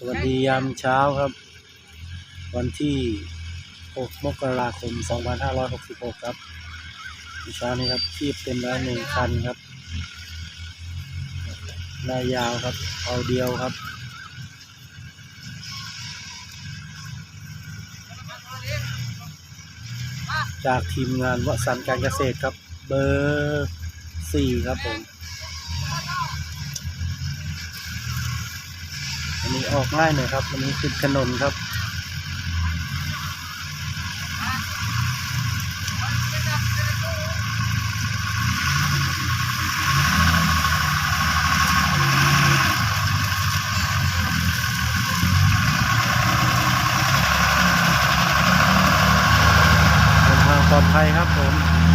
สวัสดียามเช้าครับ วันที่ 6 มกราคม 2566 ครับเช้านี้ครับคีบเต็มแล้วหนึ่งคันครับหน้ายาวครับ เอาเดียวครับจากทีมงานวสันการเกษตรครับ เบอร์สี่ครับผม อันนี้ออกง่ายหน่อยครับวันนี้ติดถนนครับเดินทางปลอดภัยครับผม